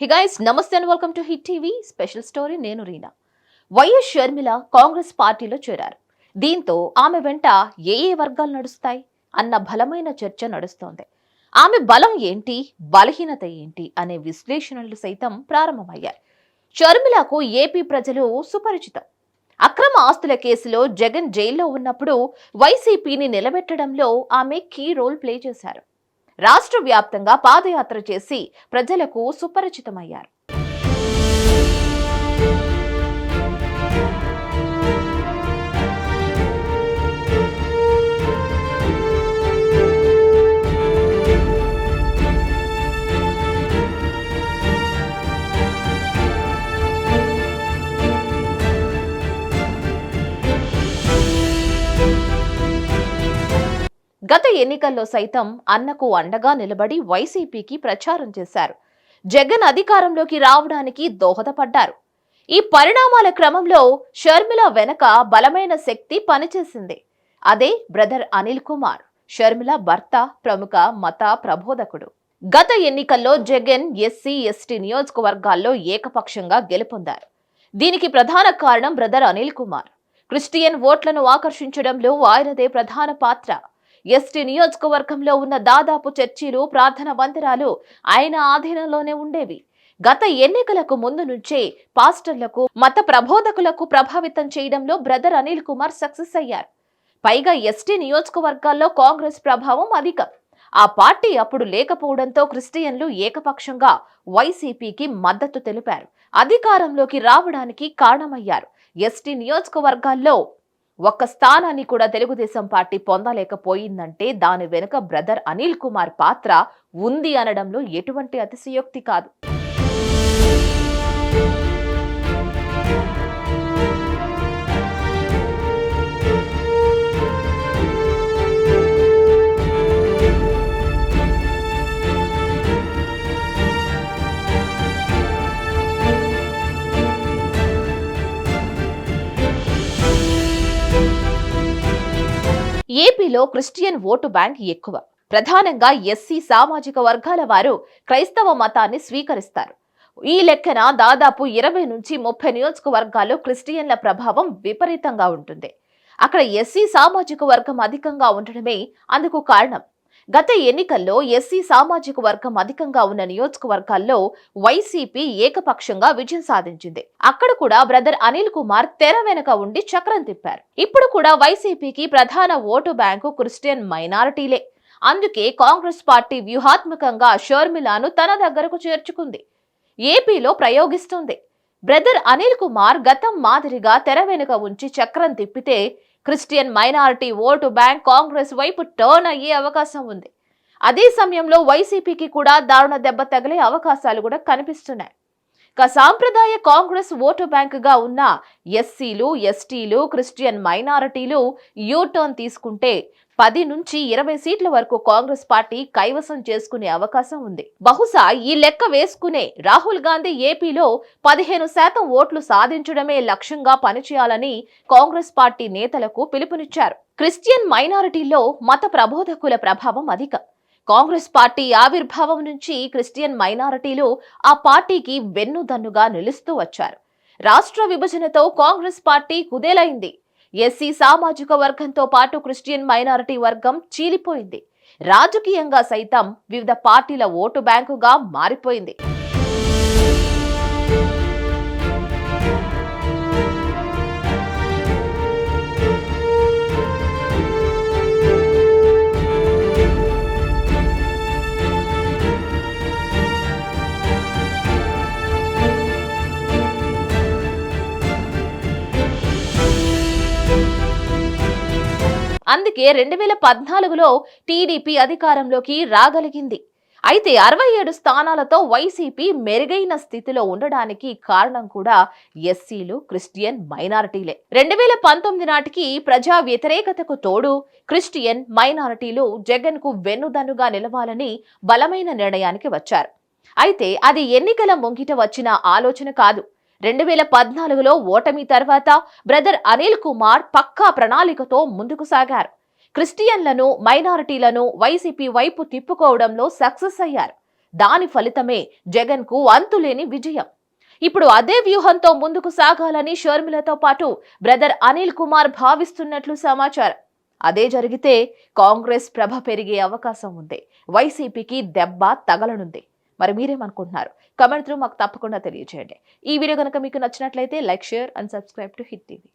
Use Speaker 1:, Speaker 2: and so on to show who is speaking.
Speaker 1: హిగైస్ నమస్తే and welcome to hit TV special story నేను Reena. YS Sharmila Congress పార్టీలో చేరారు. దీంతో ఆమె వెంట ఏ ఏ వర్గాలు నడుస్తాయి అన్న బలమైన చర్చ నడుస్తోంది. ఆమె బలం ఏంటి బలహీనత ఏంటి అనే విశ్లేషణలు సైతం ప్రారంభమయ్యాయి. షర్మిలకు ఏపీ ప్రజలు సుపరిచితం. అక్రమ ఆస్తుల కేసులో జగన్ జైల్లో ఉన్నప్పుడు వైసీపీని నిలబెట్టడంలో ఆమె కీ రోల్ ప్లే చేశారు. రాష్ట్ర వ్యాప్తంగా పాదయాత్ర చేసి ప్రజలకు సుపరిచితమయ్యారు. గత ఎన్నికల్లో సైతం అన్నకు అండగా నిలబడి వైసీపీకి ప్రచారం చేశారు. జగన్ అధికారంలోకి రావడానికి దోహదపడ్డారు. ఈ పరిణామాల క్రమంలో షర్మిల వెనక బలమైన శక్తి పనిచేసింది. అదే బ్రదర్ అనిల్ కుమార్ షర్మిల భర్త ప్రముఖ మత ప్రబోధకుడు. గత ఎన్నికల్లో జగన్ ఎస్సీ ఎస్టీ నియోజకవర్గాల్లో ఏకపక్షంగా గెలుపొందారు. దీనికి ప్రధాన కారణం బ్రదర్ అనిల్ కుమార్. క్రిస్టియన్ ఓట్లను ఆకర్షించడంలో ఆయనదే ప్రధాన పాత్ర. ఎస్టీ నియోజకవర్గంలో ఉన్న దాదాపు చర్చిలు ప్రార్థన మందిరాలు ఆయన ఆధీనంలోనే ఉండేవి. గత ఎన్నికలకు ముందు నుంచే పాస్టర్లకు మత ప్రబోధకులకు ప్రభావితం చేయడంలో బ్రదర్ అనిల్ కుమార్ సక్సెస్ అయ్యారు. పైగా ఎస్టీ నియోజకవర్గాల్లో కాంగ్రెస్ ప్రభావం అధికం. ఆ పార్టీ అప్పుడు లేకపోవడంతో క్రిస్టియన్లు ఏకపక్షంగా వైసీపీకి మద్దతు తెలిపారు. అధికారంలోకి రావడానికి కారణమయ్యారు. ఎస్టీ నియోజకవర్గాల్లో ఒక్క స్థానాన్ని కూడా తెలుగుదేశం పార్టీ పొందలేకపోయిందంటే దాని వెనుక బ్రదర్ అనిల్ కుమార్ పాత్ర ఉంది అనడంలో ఎటువంటి అతిశయోక్తి కాదు. ఏపీలో క్రిస్టియన్ ఓటు బ్యాంక్ ఎక్కువ. ప్రధానంగా ఎస్సీ సామాజిక వర్గాల వారు క్రైస్తవ మతాన్ని స్వీకరిస్తారు. ఈ లెక్కన దాదాపు ఇరవై నుంచి ముప్పై నియోజకవర్గాల్లో క్రిస్టియన్ల ప్రభావం విపరీతంగా ఉంటుంది. అక్కడ ఎస్సీ సామాజిక వర్గం అధికంగా ఉండడమే అందుకు కారణం. గత ఎన్నికల్లో ఎస్సీ సామాజిక వర్గం అధికంగా ఉన్న నియోజకవర్గాల్లో వైసీపీ ఏకపక్షంగా విజయం సాధించింది. అక్కడ కూడా బ్రదర్ అనిల్ కుమార్ తెర వెనక ఉండి చక్రం తిప్పారు. ఇప్పుడు కూడా వైసీపీకి ప్రధాన ఓటు బ్యాంకు క్రిస్టియన్ మైనారిటీలే. అందుకే కాంగ్రెస్ పార్టీ వ్యూహాత్మకంగా షర్మిలాను తన దగ్గరకు చేర్చుకుంది. ఏపీలో ప్రయోగిస్తుంది. బ్రదర్ అనిల్ కుమార్ గతం మాదిరిగా తెర వెనుక ఉంచి చక్రం తిప్పితే Christian minority vote bank Congress వైపు టర్న్ అయ్యే అవకాశం ఉంది. అదే సమయంలో వైసీపీకి కూడా దారుణ దెబ్బ తగిలే అవకాశాలు కూడా కనిపిస్తున్నాయి. సాంప్రదాయ కాంగ్రెస్ ఓటు బ్యాంకుగా ఉన్న ఎస్సీలు ఎస్టీలు క్రిస్టియన్ మైనారిటీలు యూ టర్న్ తీసుకుంటే పది నుంచి ఇరవై సీట్ల వరకు కాంగ్రెస్ పార్టీ కైవసం చేసుకునే అవకాశం ఉంది. బహుశా ఈ లెక్క వేసుకునే రాహుల్ గాంధీ ఏపీలో పదిహేను శాతం ఓట్లు సాధించడమే లక్ష్యంగా పనిచేయాలని కాంగ్రెస్ పార్టీ నేతలకు పిలుపునిచ్చారు. క్రిస్టియన్ మైనారిటీల్లో మత ప్రబోధకుల ప్రభావం అధికం. కాంగ్రెస్ పార్టీ ఆవిర్భావం నుంచి క్రిస్టియన్ మైనారిటీలు ఆ పార్టీకి వెన్నుదన్నుగా నిలుస్తూ వచ్చారు. రాష్ట్ర విభజనతో కాంగ్రెస్ పార్టీ కుదేలైంది. ఎస్సీ సామాజిక వర్గంతో పాటు క్రిస్టియన్ మైనారిటీ వర్గం చీలిపోయింది. రాజకీయంగా సైతం వివిధ పార్టీల ఓటు బ్యాంకుగా మారిపోయింది. అందుకే రెండు వేల పద్నాలుగులో టీడీపీ అధికారంలోకి రాగలిగింది. అయితే అరవై ఏడు స్థానాలతో వైసీపీ మెరుగైన స్థితిలో ఉండడానికి కారణం కూడా ఎస్సీలు క్రిస్టియన్ మైనారిటీలే. రెండు వేల పంతొమ్మిది నాటికి ప్రజా వ్యతిరేకతకు తోడు క్రిస్టియన్ మైనారిటీలు జగన్కు వెన్నుదన్నుగా నిలవాలని బలమైన నిర్ణయానికి వచ్చారు. అయితే అది ఎన్నికల ముంగిట వచ్చిన ఆలోచన కాదు. రెండు వేల పద్నాలుగులో ఓటమి తర్వాత బ్రదర్ అనిల్ కుమార్ పక్కా ప్రణాళికతో ముందుకు సాగారు. క్రిస్టియన్లను మైనారిటీలను వైసీపీ వైపు తిప్పుకోవడంలో సక్సెస్ అయ్యారు. దాని ఫలితమే జగన్కు అంతులేని విజయం. ఇప్పుడు అదే వ్యూహంతో ముందుకు సాగాలని షర్మిలతో పాటు బ్రదర్ అనిల్ కుమార్ భావిస్తున్నట్లు సమాచారం. అదే జరిగితే కాంగ్రెస్ ప్రభ పెరిగే అవకాశం ఉంది. వైసీపీకి దెబ్బ తగలనుంది. మరి మీరేమనుకుంటున్నారు? కమెంట్ త్రూ మాకు తప్పకుండా తెలియజేయండి ఈ వీడియో కనుక మీకు నచ్చినట్లయితే like share and subscribe to hit TV